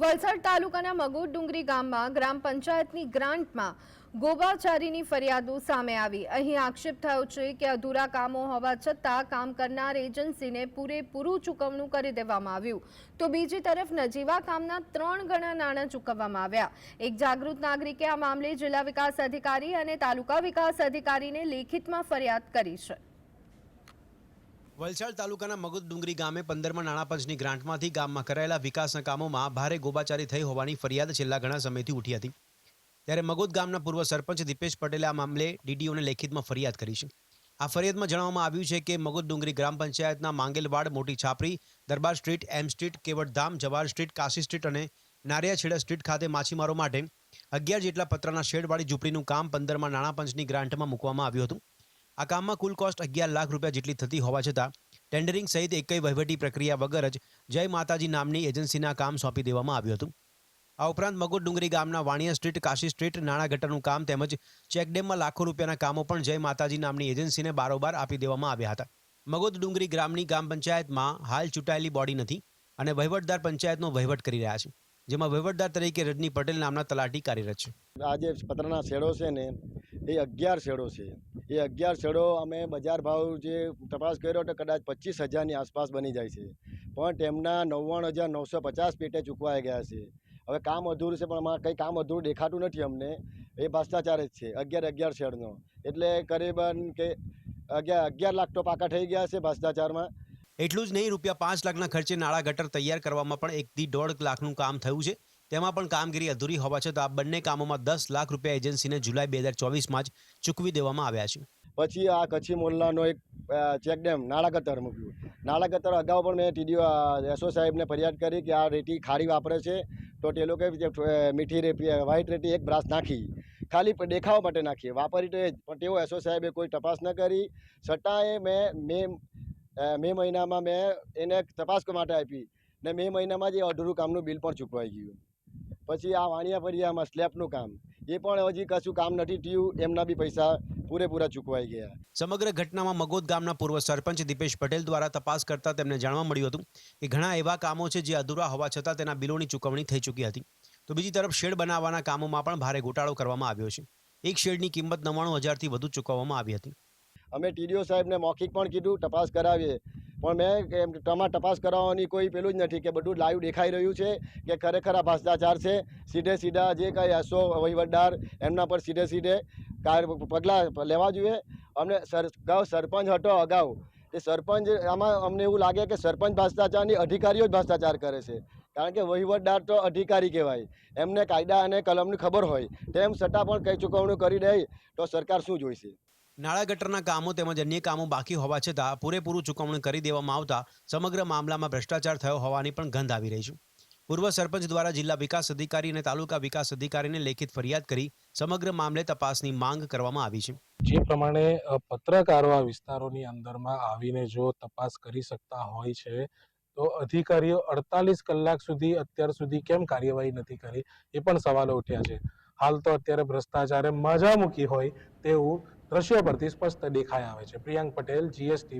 વલસાડ તાલુકાના મગોદ ડુંગરી ગામમાં ગ્રામ પંચાયતની ગ્રાન્ટમાં ગોબાચારીની ફરિયાદો સામે આવી. અહીં આક્ષેપ થયો છે કે અધૂરા કામો હોવા છતાં કામ કરનાર એજન્સીને પૂરેપૂરું ચૂકવણું કરી દેવામાં આવ્યું. તો બીજી તરફ નજીવા કામના ત્રણ ગણા નાણાં ચૂકવવામાં આવ્યા. એક જાગૃત નાગરિકે આ મામલે જિલ્લા વિકાસ અધિકારી અને તાલુકા વિકાસ અધિકારીને લેખિતમાં ફરિયાદ કરી છે. વલસાડ તાલુકાના ડુંગરી ગામે પંદરમાં નાણાં પંચની ગ્રાન્ટમાંથી ગામમાં કરાયેલા વિકાસના કામોમાં ભારે ગોબાચારી થઈ હોવાની ફરિયાદ છેલ્લા ઘણા સમયથી ઉઠી હતી. ત્યારે મગુદ ગામના પૂર્વ સરપંચ દીપેશ પટેલે આ મામલે ડીડીઓને લેખિતમાં ફરિયાદ કરી છે. આ ફરિયાદમાં જણાવવામાં આવ્યું છે કે મગુદ ડુંગરી ગ્રામ પંચાયતના માંગેલવાડ, મોટી છાપરી, દરબાર સ્ટ્રીટ, એમ street, Kevaddham, Jawahar street, Kashi street અને નારિયાછેડા સ્ટ્રીટ ખાતે માછીમારો માટે અગિયાર જેટલા પતરાના શેડવાળી ઝૂંપડીનું કામ પંદરમાં નાણાં પંચની ગ્રાન્ટમાં મૂકવામાં આવ્યું હતું. આ કામમાં કુલ કોસ્ટ અગિયાર લાખ રૂપિયા જેટલી થતી હોવા છતાં ટેન્ડરિંગ સહિત એકઈ વહીવટી પ્રક્રિયા વગર જ જય માતાજી નામની એજન્સીના કામ સોંપી દેવામાં આવ્યું હતું. આ ઉપરાંત મગોદ ડુંગરી ગામના વાણિયા સ્ટ્રીટ, કાશી સ્ટ્રીટ, નાણાં ગટરનું કામ તેમજ ચેકડેમમાં લાખો રૂપિયાના કામો પણ જય માતાજી નામની એજન્સીને બારોબાર આપી દેવામાં આવ્યા હતા. મગોદ ડુંગરી ગ્રામની ગામ પંચાયતમાં હાલ ચૂંટાયેલી બોડી નથી અને વહીવટદાર પંચાયતનો વહીવટ કરી રહ્યા છે, જેમાં વહીવટદાર તરીકે રજની પટેલ નામના તલાટી કાર્યરત છે. આજે પતરાના શેડો છે ને, એ અગિયાર શેડો છે. એ અગિયાર છડો અમે બજાર ભાવ જે તપાસ કર્યો તો કદાચ પચીસ હજારની આસપાસ બની જાય છે. પણ તેમના નવ્વાણું હજાર નવસો પચાસ પેટે ચૂકવાઈ ગયા છે. હવે કામ અધૂરું છે, પણ અમારે કંઈ કામ અધૂરું દેખાતું નથી અમને. એ ભ્રષ્ટાચાર જ છે, અગિયાર અગિયાર શેડનો એટલે કરીબન કે અગિયાર અગિયાર લાખ તો પાકા થઈ ગયા છે ભ્રષ્ટાચારમાં. એટલું જ નહીં, રૂપિયા પાંચ લાખના ખર્ચે નાળા ગટર તૈયાર કરવામાં પણ એકથી દોઢ લાખનું કામ થયું છે. તેમાં પણ કામગીરી અધૂરી હોવા છતાં આ બંને કામોમાં દસ લાખ રૂપિયા એજન્સીને જુલાઈ બે હજાર ચોવીસમાં જ ચૂકવી દેવામાં આવ્યા છે. પછી આ કચ્છી મોલ્લાનો એક ચેકડેમ નાળાગતર મૂક્યું. નાળાગતર અગાઉ પણ મેં ટીડીઓ એસઓ સાહેબને ફરિયાદ કરી કે આ રેતી ખારી વાપરે છે, તો તે લોકોએ મીઠી રેતી વ્હાઇટ રેતી એક બ્રાસ નાખી. ખાલી દેખાવા માટે નાખી. વાપરી તો પણ તેઓ એસઓ સાહેબે કોઈ તપાસ ન કરી. છતાંય મેં મે મે મહિનામાં મેં એને તપાસ માટે આપી ને મે મહિનામાં જ એ અધૂરું કામનું બિલ પણ ચૂકવાઈ ગયું. પછી આ વાણિયા ફરિયામાં સ્લેબનું કામ. એ પણ હજી કશું કામ નથી થયું એમના બી પૈસા પૂરેપૂરા ચૂકવાઈ ગયા. સમગ્ર ઘટનામાં મગોદ ગામના પૂર્વ સરપંચ દીપેશ પટેલ દ્વારા તપાસ કરતા તેમને જાણવા મળ્યું હતું કે ઘણા એવા કામો છે જે અધૂરા હોવા છતાં તેના બિલોની ચૂકવણી થઈ ચૂકી હતી. તો બીજી તરફ શેડ બનાવવાના કામોમાં પણ ભારે ઘોટાળો કરવામાં આવ્યો છે. એક શેડની કિંમત નવ્વાણું હજારથી વધુ ચૂકવવામાં આવી હતી. અમે ટીડીઓ સાહેબને મૌખિક પણ કીધું તપાસ કરાવીએ. પણ મેં એમ તમારે તપાસ કરાવવાની કોઈ પેલું જ નથી કે બધું લાઈવ દેખાઈ રહ્યું છે કે ખરેખર આ ભ્રષ્ટાચાર છે? સીધે સીધા જે કાંઈ એસો વહીવટદાર, એમના પર સીધે સીધે પગલાં લેવા જોઈએ. અમને સર સરપંચ હતો અગાઉ. એ સરપંચ આમાં અમને એવું લાગે કે સરપંચ ભ્રષ્ટાચારની અધિકારીઓ જ ભ્રષ્ટાચાર કરે છે. કારણ કે વહીવટદાર તો અધિકારી કહેવાય. એમને કાયદા અને કલમની ખબર હોય. તેમ છતાં પણ કંઈ ચૂકવણું કરી દે તો સરકાર શું જોઈશે? નાળા ગટરના કામો તેમજ અન્ય કામો બાકી હોવા છતાં પૂરેપૂરું ચૂકવણી કરી દેવામાં આવતા સમગ્ર મામલામાં ભ્રષ્ટાચાર થયો હોવાની પણ ગંધ આવી રહી છે. પૂર્વ સરપંચ દ્વારા જિલ્લા વિકાસ અધિકારી અને તાલુકા વિકાસ અધિકારીને લેખિત ફરિયાદ કરી સમગ્ર મામલે તપાસની માંગ કરવામાં આવી છે. જે પ્રમાણે પત્રકારો વિસ્તારોની અંદરમાં આવીને જો તપાસ કરી શકતા હોય છે, તો અધિકારીઓ અડતાલીસ કલાક સુધી અત્યાર સુધી કેમ કાર્યવાહી નથી કરી, એ પણ સવાલો ઉઠ્યા છે. હાલ તો અત્યારે ભ્રષ્ટાચારે મજા મૂકી હોય તેવું દ્રશ્યો પરથી સ્પષ્ટ દેખાઈ આવે છે. પ્રિયાંક પટેલ જીએસટી